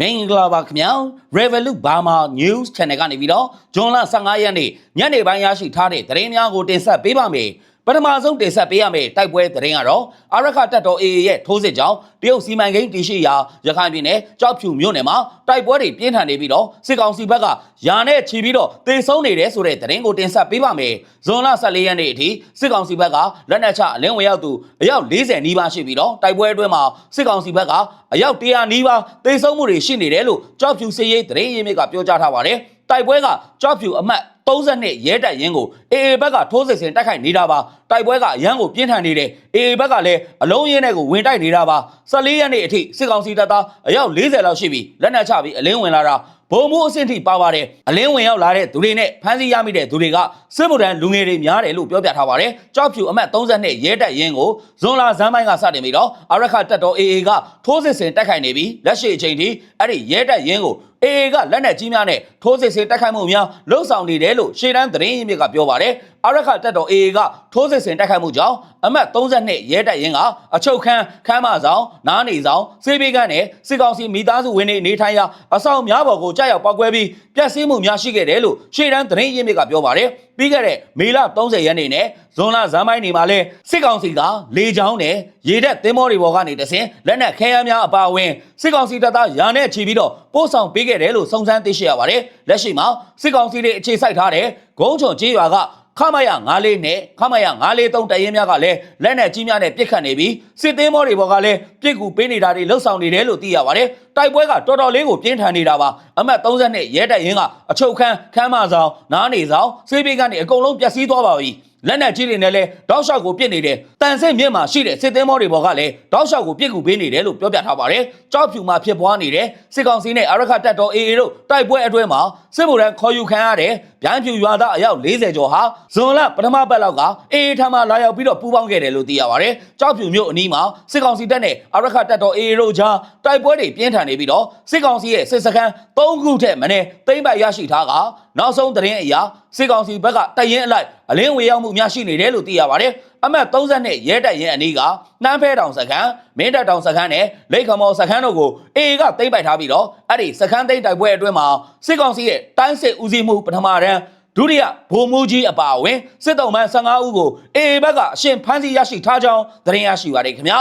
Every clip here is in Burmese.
မင်္ဂလာပါခင်ဗျာ Revolut Burma News Channel ကနေပြီးတော့ဇွန်လ15ရက်နေ့ညနေပိုင်းရရှိထားတဲ့သတင်းများကိုတင်ဆက်ပေးပါမယ် ပထမဆုံးတင်ဆက်ပေးရမယ့်တိုက်ပွဲသတင်းကတော့အာရခတပ်တော် AA ရဲ့ထိုးစစ်ကြောင့်တရုတ်စီမံကိန်းတည်ရှိရာရခိုင်ပြည်နယ်ကြောက်ဖြူမြို့နယ်မှာတိုက်ပွဲတွေပြင်းထန်နေပြီးတော့စစ်ကောင်စီဘက်ကယာနဲ့ချီပြီးတော့တေဆုံးနေတယ်ဆိုတဲ့သတင်းကိုတင်ဆက်ပေးပါမယ်ဇွန်လ14ရက်နေ့အထိစစ်ကောင်စီဘက်ကလက်နက်ချအလင်းဝင်ရောက်သူအယောက်40နီးပါးရှိပြီးတော့တိုက်ပွဲအတွင်းမှာစစ်ကောင်စီဘက်ကအယောက်100နီးပါးတေဆုံးမှုတွေရှိနေတယ်လို့ကြောက်ဖြူစစ်ရေးသတင်းရင်းမြစ်ကပြောကြားထားပါတယ် တိုက်ပွဲကကြောက်ဖြူအမှတ်32ရဲတပ်ရင်းကို AA ဘက်ကထိုးစစ်ဆင်တိုက်ခိုက်နေတာပါတိုက်ပွဲကအရန်ကိုပြင်းထန်နေတယ် AA ဘက်ကလည်းအလုံးရင်းနဲ့ကိုဝင်တိုက်နေတာပါ14ရက်နေ့အထိစစ်ကောင်စီတပ်သားအယောက်40လောက်ရှိပြီလက်နက်ချပြီးအလင်းဝင်လာတာဘုံမှုအဆင့်ထိပါပါတယ်အလင်းဝင်ရောက်လာတဲ့သူတွေနဲ့ဖမ်းဆီးရမိတဲ့သူတွေကစစ်ဗုဒ္ဓံလူငယ်တွေများတယ်လို့ပြောပြထားပါတယ်ကြောက်ဖြူအမှတ်32ရဲတပ်ရင်းကိုဇွန်လဇန်းပိုင်းကစတင်ပြီးတော့အရခတ်တပ်တော် AA ကထိုးစစ်ဆင်တိုက်ခိုက်နေပြီးလက်ရှိအချိန်ထိအဲ့ဒီရဲတပ်ရင်းကို AA ကလက်နက်ကြီးများနဲ့ထိုးစစ်ဆင်တိုက်ခိုက်မှုများလှုပ်ဆောင်နေတယ်လို့ရှေ့တန်းသတင်းရင်းမြစ်ကပြောပါတယ်အရခတ်တပ်တော် AA ကထိုးစစ်ဆင်တိုက်ခိုက်မှုကြောင့်အမှတ်32ရဲတပ်ရင်းကအချုပ်ခန်းခန်းမဆောင်နားနေဆောင်စေးပေးကန်းနဲ့စစ်ကောင်စီမိသားစုဝင်တွေနေထိုင်ရာအဆောင်များပေါ်ကိုကြားရောက်ပောက်ကွဲပြီးပျက်စီးမှုများရှိခဲ့တယ်လို့ရှေ့တန်းသတင်းရင်းမြစ်ကပြောပါတယ် ပြီးခဲ့တဲ့မေလ30ရက်နေ့နဲ့ဇွန်လဇန်းပိုင်းနေမှာလဲစစ်ကောင်စီကလေကြောင်းနဲ့ရေတပ်သင်္ဘောတွေပေါ်ကနေတဆင်လက်နက်ခဲယမ်းများအပါအဝင်စစ်ကောင်စီတပ်သားရာနဲ့ချီပြီးတော့ပို့ဆောင်ပေးခဲ့တယ်လို့စုံစမ်းသိရှိရပါတယ်လက်ရှိမှာစစ်ကောင်စီတွေအခြေစိုက်ထားတဲ့ဂုံးချုံကြေးရွာကခမရ94နဲ့ခမရ943တရင်များကလည်းလက်နက်ကြီးများနဲ့ပစ်ခတ်နေပြီး စစ်သေးမောတွေဘော်ကလည်းပြစ်ကူပေးနေတာတွေလှုပ်ဆောင်နေတယ်လို့သိရပါတယ်တိုက်ပွဲကတော်တော်လေးကိုပြင်းထန်နေတာပါအမှတ်30နဲ့ရဲတပ်ရင်းကအချုပ်ခန်းခန်းမဆောင်နားနေဆောင်စေးပေးကနေအကုန်လုံးပျက်စီးသွားပါပြီလက်နက်ကြီးတွေနဲ့လည်းတောက်လျှောက်ကိုပစ်နေတယ်တန်ဆင့်မြင့်မှာရှိတဲ့စစ်သေးမောတွေဘော်ကလည်းတောက်လျှောက်ကိုပစ်ကူပေးနေတယ်လို့ပြောပြထားပါတယ်ကြောက်ဖြူမှာဖြစ်ပွားနေတဲ့စစ်ကောင်စီနဲ့အရခတ်တပ်တော် AA တို့တိုက်ပွဲအတွင်းမှာစစ်ဗိုလ်တန်းခေါ်ယူခံရတဲ့ဗျိုင်းဖြူရွာသားအယောက်40ကျော်ဟာဇွန်လပထမပတ်လောက်က AA ထံမှလာရောက်ပြီးတော့ပူးပေါင်းခဲ့တယ်လို့သိရပါတယ်ကြောက်ဖြူမြို့အနီးမှာစစ်ကောင်စီတပ်နဲ့အရခတ်တပ်တော် AA တို့ကြားတိုက်ပွဲတွေပြင်းထန်နေပြီးတော့စစ်ကောင်စီရဲ့စစ်စခန်း၃ခုထက်မနည်းသိမ်းပိုက်ရရှိထားကနောက်ဆုံးသတင်းအရစစ်ကောင်စီဘက်ကတရင်အလိုက်အလင်းဝေရောက်မှုများရှိနေတယ်လို့သိရပါတယ်အမှတ်30နဲ့ရဲတပ်ရင်အနီးကနှမ်းဖဲတောင်စခန်းမင်းတပ်တောင်စခန်းနဲ့လိတ်ခမော်စခန်းတို့ကို AA ကသိမ်းပိုက်ထားပြီးတော့အဲ့ဒီစခန်းသိမ်းတိုက်ပွဲအတွင်းမှာစစ်ကောင်စီရဲ့တိုင်းစစ်ဦးစီးမှုပထမတန်း ဒုတိယဗိုလ်မှူးကြီးအပါအဝင်စစ်တုံးမှန်15ဦးကို AA ဘက်ကအရှင်ဖမ်းဆီးရရှိထားကြောင်းသတင်းရရှိပါတယ်ခင်ဗျာ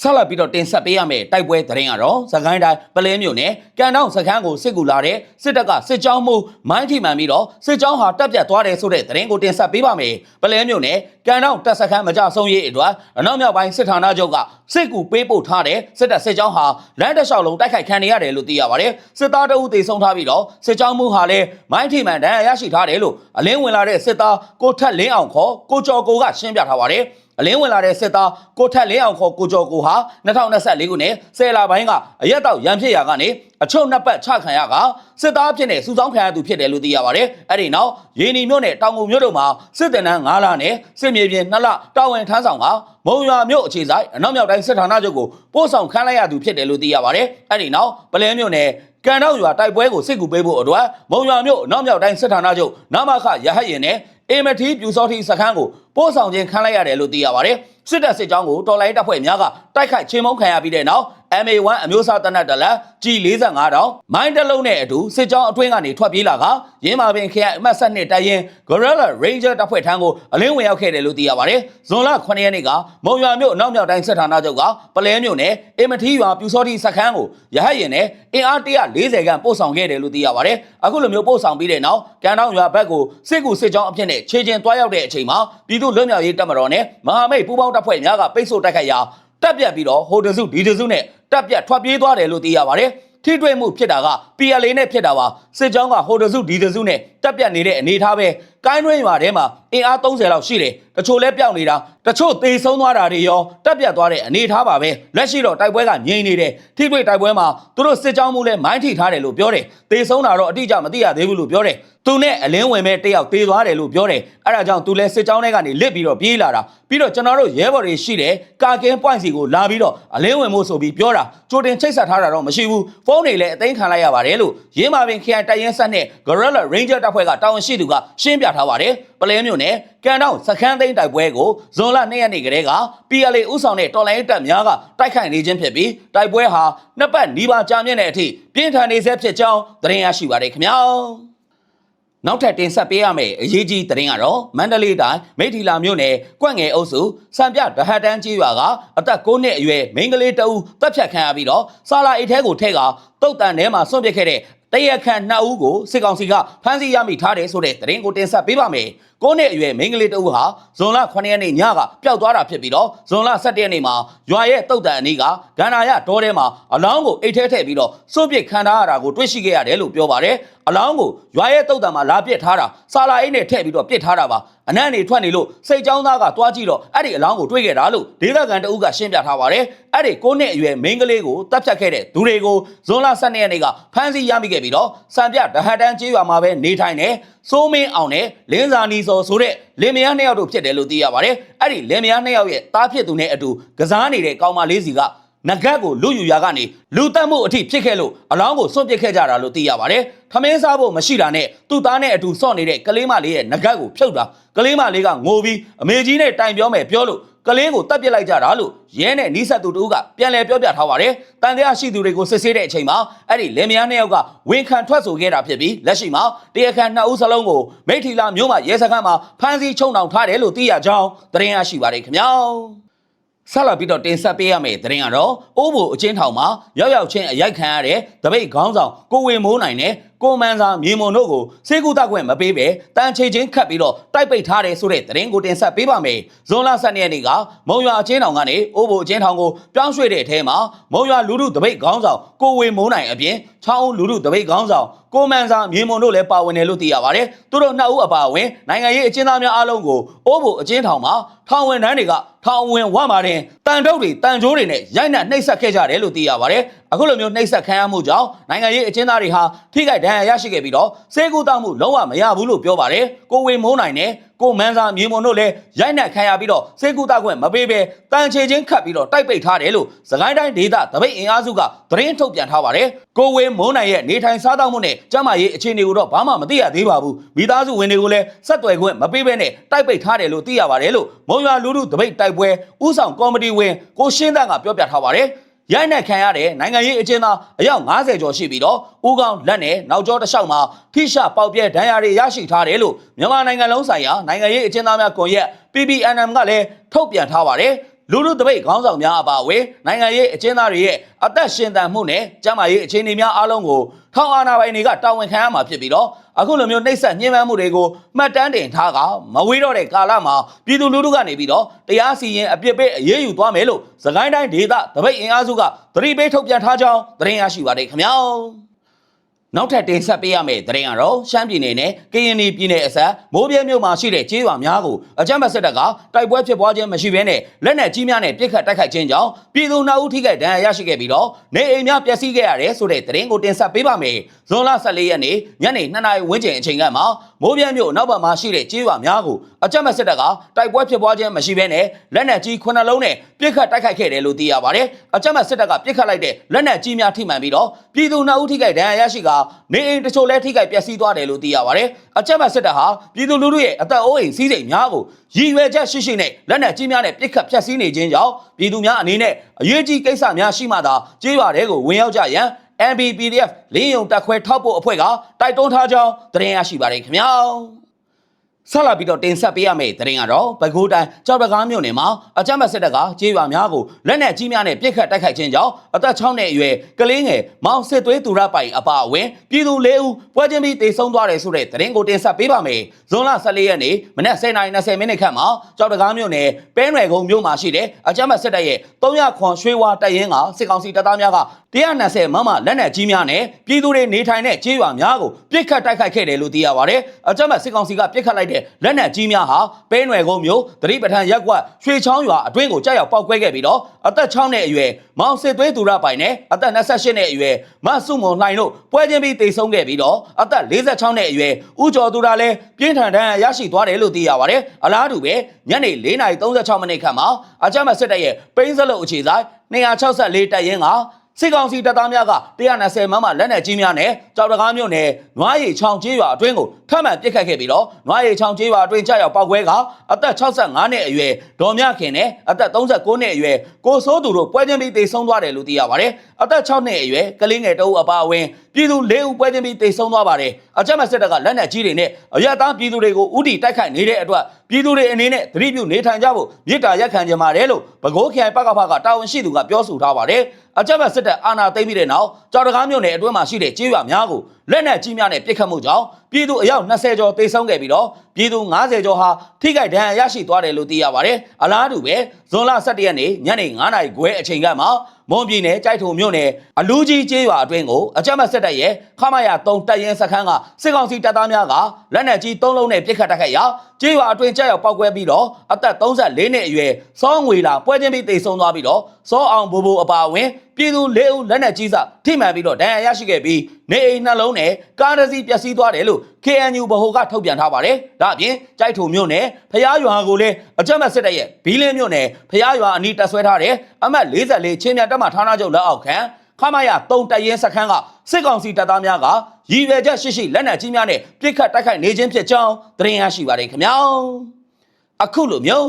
ဆက်လက်ပြီးတော့တင်ဆက်ပေးရမယ့်တိုက်ပွဲသတင်းကတော့စကိုင်းတိုင်းပလဲမြို့နယ်ကန်တောင်စခန်းကိုစစ်ကူလာတဲ့စစ်တပ်ကစစ်ကြောင်းမှုမိုင်းထိမှန်ပြီးတော့စစ်ကြောင်းဟာတက်ပြတ်သွားတယ်ဆိုတဲ့သတင်းကိုတင်ဆက်ပေးပါမယ်ပလဲမြို့နယ်ကန်တောင်တပ်စခန်းမကြဆုံးရေးအတွက်အနောက်မြောက်ပိုင်းစစ်ဌာနချုပ်ကစစ်ကူပေးပို့ထားတဲ့စစ်တပ်စစ်ကြောင်းဟာလမ်းတစ်လျှောက်လုံးတိုက်ခိုက်ခံနေရတယ်လို့သိရပါတယ်စစ်သားတအုပ်တေဆုံးထားပြီးတော့စစ်ကြောင်းမှုဟာလည်းမိုင်းထိမှန်ဒဏ်ရာရရှိထားတယ်လို့အလင်းဝင်လာတဲ့စစ်သားကိုထက်လင်းအောင်ခေါ်ကိုကျော်ကိုကရှင်းပြထားပါတယ်အလင်းဝင်လာတဲ့စစ်သားကိုထက်လင်းအောင်ခေါ်ကိုကျော်ကိုဟာ2024ခုနှစ်ဆယ်လပိုင်းကအရက်တောက်ရန်ဖြစ်ရာကနေအချုံနှစ်ပတ်ချခံရကစစ်သားဖြစ်နေစုဆောင်းခံရသူဖြစ်တယ်လို့သိရပါတယ်။အဲ့ဒီနောက်ရေနီမြို့နယ်တောင်ငူမြို့တို့မှာစစ်တပ်နန်း9လနဲ့စစ်မြေပြင်2လတာဝန်ထမ်းဆောင်ကမုံရွာမြို့အခြေဆိုင်အနောက်မြောက်တိုင်းစစ်ဌာနချုပ်ကိုပို့ဆောင်ခံလိုက်ရသူဖြစ်တယ်လို့သိရပါတယ်။အဲ့ဒီနောက်ပလဲမြို့နယ်ကန်တော့ရွာတိုက်ပွဲကိုစစ်ကူပေးဖို့အတွက်မုံရွာမြို့အနောက်မြောက်တိုင်းစစ်ဌာနချုပ်နမခရဟတ်ရင်နဲ့အေမတီပြူစောတိစခန်းကို ပို့ဆောင်ခြင်းခံလိုက်ရတယ်လို့သိရပါတယ်။စစ်တပ်စစ်ကြောင်းကိုတော်လိုင်းတပ်ဖွဲ့များကတိုက်ခိုက်ချင်းမုန်းခံရပြီးတဲ့နောက် MA1 အမျိုးအစားတနက်တလက် G45 တောင်မိုင်းတလုံးနဲ့အတူစစ်ကြောင်းအတွင်းကနေထွက်ပြေးလာကရင်းမာပင်ခရိုင်အမှတ်7တိုင်ရင် Gorilla Ranger တပ်ဖွဲ့ထံကိုအလင်းဝင်ရောက်ခဲ့တယ်လို့သိရပါတယ်။ဇွန်လ9ရက်နေ့ကမုံရွာမြို့အနောက်မြောက်တိုင်းစစ်ဌာနချုပ်ကပလဲမြို့နယ်အင်မထီရွာပြူစောတိစခန်းကိုရဟတ်ရင်နဲ့အင်အား140ခန့်ပို့ဆောင်ခဲ့တယ်လို့သိရပါတယ်။အခုလိုမျိုးပို့ဆောင်ပြီးတဲ့နောက်ကန်တောင်ရွာဘက်ကိုစစ်ကူစစ်ကြောင်းအဖြစ်နဲ့ခြေကျင်သွားရောက်တဲ့အချိန်မှာပြည်သူ့လွတ်မြောက်ရေးတပ်မတော်နဲ့မဟာမိတ်ပူးပေါင်းတပ်ဖွဲ့များကပိတ်ဆို့တိုက်ခိုက်ရာတပ်ပြတ်ပြီးတော့ဟိုတစုဒီတစုနဲ့တပ်ပြတ်ထွက်ပြေးသွားတယ်လို့သိရပါတယ်ထိတွေ့မှုဖြစ်တာက PLA နဲ့ဖြစ်တာပါစစ်ကြောင်းကဟိုတစုဒီတစုနဲ့တပ်ပြတ်နေတဲ့အနေထားပဲ ကိုင်းတွင်းရွာထဲမှာအင်အား30လောက်ရှိတယ်တချို့လဲပြောင်းနေတာတချို့သေဆုံးသွားတာတွေရောတပ်ပြတ်သွားတဲ့အနေထားပါပဲလက်ရှိတော့တိုက်ပွဲကငြိမ်နေတယ်ထိတွေ့တိုက်ပွဲမှာသူတို့စစ်ကြောင်းမှုလဲမိုင်းထိထားတယ်လို့ပြောတယ်သေဆုံးတာတော့အတိအကျမသိရသေးဘူးလို့ပြောတယ်သူနဲ့အလင်းဝင်မဲ့တယောက်သေသွားတယ်လို့ပြောတယ်အဲ့ဒါကြောင့်သူလဲစစ်ကြောင်းထဲကနေလစ်ပြီးတော့ပြေးလာတာပြီးတော့ကျွန်တော်တို့ရဲဘော်တွေရှိတယ်ကာကင်း point စီကိုလာပြီးတော့အလင်းဝင်မှုဆိုပြီးပြောတာကြိုတင်ချိတ်ဆက်ထားတာတော့မရှိဘူးဖုန်းတွေလည်းအသိမ်းခံလိုက်ရပါတယ်လို့ရင်းမာပင်ခရိုင်တိုင်ရင်ဆက်နဲ့ Gorilla Ranger တပ်ဖွဲ့ကတာဝန်ရှိသူကရှင်းပြထားပါတယ်ပလဲမြို့နယ်ကန်တောင်စခန်းသိန်းတိုက်ပွဲကိုဇွန်လ2ရက်နေ့ကတည်းက PLA ဥဆောင်တဲ့တော်လိုင်းတပ်များကတိုက်ခိုက်နေခြင်းဖြစ်ပြီးတိုက်ပွဲဟာနှစ်ပတ်နီးပါးကြာမြင့်တဲ့အထိပြင်းထန်နေဆဲဖြစ်ကြောင်းသတင်းရရှိပါတယ်ခင်ဗျာနောက်ထပ်တင်ဆက်ပေးရမယ့်အရေးကြီးသတင်းကတော့မန္တလေးတိုင်းမိထီလာမြို့နယ်ကွက်ငယ်အုပ်စုစံပြဒဟတ်တန်းကြီးရွာကအသက်9နှစ်အရွယ်မိန်းကလေးတဦးတပ်ဖြတ်ခံရပြီးတော့ဆာလာအိတ်ထဲကိုထည့်ကတုတ်တန်ထဲမှာဆွန့်ပစ်ခဲ့တဲ့ တရက်ခန့်နှစ်ဦးကိုစစ်ကောင်စီကဖမ်းဆီးရမိထားတယ်ဆိုတဲ့သတင်းကိုတင်ဆက်ပေးပါမယ်။ ကိုးနှစ်အရွယ်မိန်းကလေးတဦးဟာဇွန်လ9ရက်နေ့ညကပျောက်သွားတာဖြစ်ပြီးတော့ဇွန်လ17ရက်နေ့မှာရွာရဲ့တုတ်တန်အနီးကဂန္ဓာရတောထဲမှာအလောင်းကိုအိတ်ထဲထည့်ပြီးတော့စွန့်ပစ်ခံထားရတာကိုတွေ့ရှိခဲ့ရတယ်လို့ပြောပါတယ်။အလောင်းကိုရွာရဲ့တုတ်တန်မှာလာပစ်ထားတာဆာလာအိတ်နဲ့ထည့်ပြီးတော့ပစ်ထားတာပါ။အနံ့နေထွက်နေလို့စိတ်ကြောင်းသားကတွားကြည့်တော့အဲ့ဒီအလောင်းကိုတွေ့ခဲ့တာလို့ဒေသခံတအုပ်ကရှင်းပြထားပါတယ်။အဲ့ဒီကိုးနှစ်အရွယ်မိန်းကလေးကိုတပ်ဖြတ်ခဲ့တဲ့သူတွေကိုဇွန်လ12ရက်နေ့ကဖမ်းဆီးရမိခဲ့ပြီးတော့စံပြဒဟတ်တန်းကျေးရွာမှာပဲနေထိုင်နေစိုးမင်းအောင်နဲ့လင်းစာနီစော်ဆိုတဲ့လင်မယားနှစ်ယောက်တို့ဖြစ်တယ်လို့သိရပါတယ်။အဲ့ဒီလင်မယားနှစ်ယောက်ရဲ့တားဖြစ်သူနဲ့အတူကစားနေတဲ့ကောင်မလေးစီကနဂတ်ကိုလူယူရာကနေလူတက်မှုအထိဖြစ်ခဲ့လို့အလောင်းကိုစွန့်ပစ်ခဲ့ကြတာလို့သိရပါတယ်။ထမင်းစားဖို့မရှိတာနဲ့သူ့သားနဲ့အတူစော့နေတဲ့ကလေးမလေးရဲ့နဂတ်ကိုဖြုတ်တာကလေးမလေးကငိုပြီးအမေကြီးနဲ့တိုင်ပြောမယ်ပြောလို့ ကလေးကိုတပ်ပစ်လိုက်ကြတာလို့ရဲနဲ့နီးစပ်သူတို့ကပြန်လည်ပြောပြထားပါတယ်။တန်တရားရှိသူတွေကိုစစ်ဆေးတဲ့အချိန်မှာအဲ့ဒီလင်မယားနှစ်ယောက်ကဝန်ခံထွက်ဆိုခဲ့တာဖြစ်ပြီးလက်ရှိမှာတရားခံနှစ်ဦးစလုံးကိုမိထီလာမြို့မှာရဲစခန်းမှာဖမ်းဆီးချုံနှောင်ထားတယ်လို့သိရကြောင်းသတင်းရရှိပါတယ်ခင်ဗျာ။ ဆက်လက်ပြီးတော့တင်ဆက်ပေးရမယ့်သတင်းကတော့အိုးဘိုအချင်းထောင်မှာရောက်ရောက်ချင်းအရိုက်ခံရတဲ့တပိတ်ခေါင်းဆောင်ကိုဝေမိုးနိုင်နဲ့ကိုမန်းစာမြေမုံတို့ကိုစေကူတက်ခွင့်မပေးပဲတန်ချေချင်းခတ်ပြီးတော့တိုက်ပိတ်ထားတယ်ဆိုတဲ့သတင်းကိုတင်ဆက်ပေးပါမယ်။ဇွန်လ12ရက်နေ့ကမုံရွာအချင်းထောင်ကနေအိုးဘိုအချင်းထောင်ကိုပြောင်းရွှေ့တဲ့အထဲမှာမုံရွာလူထုတပိတ်ခေါင်းဆောင်ကိုဝေမိုးနိုင်အပြင်ချောင်းဦးလူထုတပိတ်ခေါင်းဆောင်ကိုမန်းစာမြေမုံတို့လည်းပါဝင်တယ်လို့သိရပါတယ်။သူတို့နှစ်ဦးအပါအဝင်နိုင်ငံရေးအကျဉ်းသားများအားလုံးကိုအိုးဘိုအချင်းထောင်မှာထောင်ဝင်တန်းတွေက ထောင်ဝင်ဝမှာတင်တန်ထုတ်တွေတန်ကြိုးတွေနဲ့ရိုက်နှက်နှိပ်စက်ခဲ့ကြတယ်လို့သိရပါတယ်။ အခုလိုမျိုးနှိပ်စက်ခံရမှုကြောင့်နိုင်ငံရေးအကျဉ်းသားတွေဟာထိခိုက်ဒဏ်ရာရရှိခဲ့ပြီးတော့စေကူတောက်မှုလုံးဝမရဘူးလို့ပြောပါတယ်။ကိုဝေမိုးနိုင်နဲ့ကိုမန်းစာမြေမုံတို့လည်းရိုက်နှက်ခံရပြီးတော့စေကူတောက်ခွင့်မပေးဘဲတန်ချေချင်းခတ်ပြီးတော့တိုက်ပိတ်ထားတယ်လို့စကိုင်းတိုင်းဒေသတပိတ်အင်အားစုကသတင်းထုတ်ပြန်ထားပါတယ်။ကိုဝေမိုးနိုင်ရဲ့နေထိုင်စားသောက်မှုနဲ့ကျန်းမာရေးအခြေအနေကိုတော့ဘာမှမသိရသေးပါဘူး။မိသားစုဝင်တွေကိုလည်းဆက်သွယ်ခွင့်မပေးဘဲနဲ့တိုက်ပိတ်ထားတယ်လို့သိရပါတယ်လို့မုံရွာလူထုတပိတ်တိုက်ပွဲဥဆောင်ကော်မတီဝင်ကိုရှင်းတန်းကပြောပြထားပါတယ်။ ရိုက်နှက်ခံရတဲ့နိုင်ငံရေးအကျဉ်းသားအယောက်90ကျော်ရှိပြီးတော့ဦးကောင်လက်နဲ့နောက်ကျောတစ်လျှောက်မှာထိရှပေါက်ပြဲဒဏ်ရာတွေရရှိထားတယ်လို့မြန်မာနိုင်ငံလုံးဆိုင်ရာနိုင်ငံရေးအကျဉ်းသားများကွန်ရက် PPNM ကလည်းထုတ်ပြန်ထားပါတယ်လူလူတပိတ်ခေါင်းဆောင်များအပါအဝင်နိုင်ငံရေးအကျဉ်းသားတွေရဲ့အသက်ရှင်သန်မှုနဲ့ကျန်းမာရေးအခြေအနေများအားလုံးကိုထောင်အာဏာပိုင်တွေကတာဝန်ခံရမှာဖြစ်ပြီးတော့ အခုလိုမျိုးနှိပ်စက်ညှဉ်းပန်းမှုတွေကိုမှတ်တမ်းတင်ထားကမဝေးတော့တဲ့ကာလမှာပြည်သူလူထုကနေပြီးတော့တရားစီရင်အပြစ်ပေးအရေးယူသွားမယ်လို့သခိုင်းတိုင်းဒေသတပိတ်အင်အားစုကသတိပေးထုတ်ပြန်ထားကြောင်းသတင်းရရှိပါတယ်ခင်ဗျာ နောက်ထပ်တင်ဆက်ပေးရမယ့်သတင်းကတော့ရှမ်းပြည်နယ်နဲ့ကရင်ပြည်နယ်အစပ်မိုးပြဲမြို့မှာရှိတဲ့ကျေးရွာများကိုအကြမ်းဖက်စစ်တပ်ကတိုက်ပွဲဖြစ်ပွားခြင်းမရှိဘဲနဲ့လက်နက်ကြီးများနဲ့ပစ်ခတ်တိုက်ခိုက်ခြင်းကြောင့်ပြည်သူနှအုပ်ထိခိုက်ဒဏ်ရာရရှိခဲ့ပြီးတော့နေအိမ်များပျက်စီးခဲ့ရတယ်ဆိုတဲ့သတင်းကိုတင်ဆက်ပေးပါမယ်။ဇွန်လ14ရက်နေ့ညနေ2နာရီဝန်းကျင်အချိန်ကမှ မိုးပြဲမြို့နောက်ဘက်မှာရှိတဲ့ကျေးရွာများကိုအကြမ်းဖက်စစ်တပ်ကတိုက်ပွဲဖြစ်ပွားခြင်းမရှိဘဲနဲ့လက်နက်ကြီး9လုံးနဲ့ပစ်ခတ်တိုက်ခိုက်ခဲ့တယ်လို့သိရပါတယ်။အကြမ်းဖက်စစ်တပ်ကပစ်ခတ်လိုက်တဲ့လက်နက်ကြီးများထိမှန်ပြီးတော့ပြည်သူနှအုပ်ထိခိုက်ဒဏ်ရာရရှိကနေအိမ်တချို့လည်းထိခိုက်ပျက်စီးသွားတယ်လို့သိရပါတယ်။အကြမ်းဖက်စစ်တပ်ဟာပြည်သူလူထုရဲ့အသက်အိုးအိမ်စီးစိမ်များကိုရည်ရွယ်ချက်ရှိရှိနဲ့လက်နက်ကြီးများနဲ့ပစ်ခတ်ဖျက်ဆီးနေခြင်းကြောင့်ပြည်သူများအနေနဲ့အရေးကြီးကိစ္စများရှိမှသာကျေးရွာတွေကိုဝင်ရောက်ကြရန် MBPDF လင်းယုံတက်ခွဲထောက်ဖို့အဖွဲ့ကတိုက်တွန်းထားကြောင်းသတင်းရရှိပါတယ်ခင်ဗျာ ဆက်လာပြီးတော့တင်ဆက်ပေးရမယ့်သတင်းကတော့ပဲခူးတိုင်းကြောက်ပကားမြို့နယ်မှာအကြမ်းဖက်စစ်တပ်ကကြေးရွာများကိုလက်နက်ကြီးများနဲ့ပစ်ခတ်တိုက်ခိုက်ခြင်းကြောင့်အသက်6နှစ်အရွယ်ကလေးငယ်မောင်စစ်သွေးသူရပိုင်အပါအဝင်ပြည်သူ၄ဦးပွဲချင်းပြီးတေဆုံးသွားတယ်ဆိုတဲ့သတင်းကိုတင်ဆက်ပေးပါမယ်။ဇွန်လ14ရက်နေ့မနက်10:20မိနစ်ခန့်မှာကြောက်ပကားမြို့နယ်ပဲနွယ်ကုန်းမြို့မှာရှိတဲ့အကြမ်းဖက်စစ်တပ်ရဲ့300ခွန်ရွှေဝါတပ်ရင်းကစစ်ကောင်စီတပ်သားများက120မမလက်နက်ကြီးများနဲ့ပြည်သူတွေနေထိုင်တဲ့ကြေးရွာများကိုပစ်ခတ်တိုက်ခိုက်ခဲ့တယ်လို့သိရပါတယ်။အကြမ်းဖက်စစ်ကောင်စီကပစ်ခတ်လိုက်တဲ့လက်နက်ကြီးများဟာပဲနွယ်ကုန်းမြို့သတိပဋ္ဌာန်ရက်ကွက်ရွှေချောင်းရွာအတွင်းကိုကြောက်ရောက်ပောက်ကွဲခဲ့ပြီးတော့အသက်6နှစ်အရွယ်မောင်စစ်သွေးသူရပိုင်နဲ့အသက်28နှစ်အရွယ်မဆုမွန်လှိုင်တို့ပွဲချင်းပြီးတိတ်ဆုံးခဲ့ပြီးတော့အသက်46နှစ်အရွယ်ဦးကျော်သူရလည်းပြင်းထန်ဒဏ်ရာရရှိသွားတယ်လို့သိရပါတယ်။အလားတူပဲညနေ4:36မိနစ်ခန့်မှာအကြမ်းဖက်စစ်တပ်ရဲ့ပိန်းစလုတ်အခြေဆိုင်264တပ်ရင်းက စစ်ကောင်စီတပ်သားများက120မမလက်နက်ကြီးများနဲ့ကြောက်တကားမြို့နယ်နွားရီချောင်ကျေးရွာအတွင်းကိုထပ်မံပစ်ခတ်ခဲ့ပြီးတော့နွားရီချောင်ကျေးရွာအတွင်းကြာရောက်ပောက်ကွဲကအသက်65နှစ်အရွယ်ဒေါ်မြခင်နဲ့အသက်39နှစ်အရွယ်ကိုစိုးသူတို့ပွဲချင်းပြီးတေဆုံးသွားတယ်လို့သိရပါတယ်။အသက်6နှစ်အရွယ်ကလေးငယ်တအုပ်အပါအဝင်ပြည်သူ၄ဦးပွဲချင်းပြီးတေဆုံးသွားပါတယ်။အကြမ်းဖက်စစ်တပ်ကလက်နက်ကြီးတွေနဲ့အရက်သားပြည်သူတွေကိုဥတီတိုက်ခိုက်နေတဲ့အတွက်ပြည်သူတွေအနေနဲ့သတိပြုနေထိုင်ကြဖို့မြစ်တာရက်ခံကြပါတယ်လို့ဗကိုးခရိုင်ပကဖကတာဝန်ရှိသူကပြောဆိုထားပါတယ်။အကြမ်းဖက်စစ်တပ်အာဏာသိမ်းပြီးတဲ့နောက်ကြောက်တကားမြို့နယ်အတွင်းမှာရှိတဲ့ကျေးရွာများကိုလက်နက်ကြီးများနဲ့ပစ်ခတ်မှုကြောင့်ပြည်သူအယောက်20ကျော်တေဆုံးခဲ့ပြီးတော့ပြည်သူ90ကျော်ဟာထိခိုက်ဒဏ်ရာရရှိသွားတယ်လို့သိရပါတယ်။အလားတူပဲဇွန်လ17ရက်နေ့ညနေ9:00နာရီခွဲအချိန်ကမှမွန်ပြည်နယ်ကြိုက်ထုံမြို့နယ်အလူးကြီးကျေးရွာအတွင်းကိုအကြမ်းဖက်စစ်တပ်ရဲ့ခမရ3တပ်ရင်းစခန်းကစစ်ကောင်စီတပ်သားများကလက်နက်ကြီး3လုံးနဲ့ပစ်ခတ်တိုက်ခိုက်ရာကျေးရွာအတွင်းကြောက်ရောက်ပောက်ကွဲပြီးတော့အသက်34နှစ်အရွယ်စောငွေလာပွဲချင်းပြီးတေဆုံးသွားပြီးတော့စောအောင်ဘိုးဘိုအပါအဝင်ပြည်သူ၄ဦးလက်နက်ကြီးစထိမှန်ပြီးတော့ဒဏ်ရာရရှိခဲ့ပြီးနေအိမ်နှလုံးနဲ့ကားတစ်စီးပျက်စီးသွားတယ်လို့ KNU ဗဟိုကထုတ်ပြန်ထားပါတယ်။ဒါအပြင်ကြိုက်ထုံမြို့နယ်ဖျားရွာကိုလည်းအကြမ်းဖက်စစ်တပ်ရဲ့ဘီလင်းမြို့နယ်ဖျားရွာအနီးတပ်ဆွဲထားတဲ့အမှတ်44ချင်းမြတ်တပ်မဌာနချုပ်လက်အောက်ခံခမရ3တရင်စခန်းကစစ်ကောင်စီတပ်သားများကရည်ရွယ်ချက်ရှိရှိလက်နက်ကြီးများနဲ့ပစ်ခတ်တိုက်ခိုက်နေခြင်းဖြစ်ကြောင်းသတင်းရရှိပါတယ်ခင်ဗျာ။အခုလိုမျိုး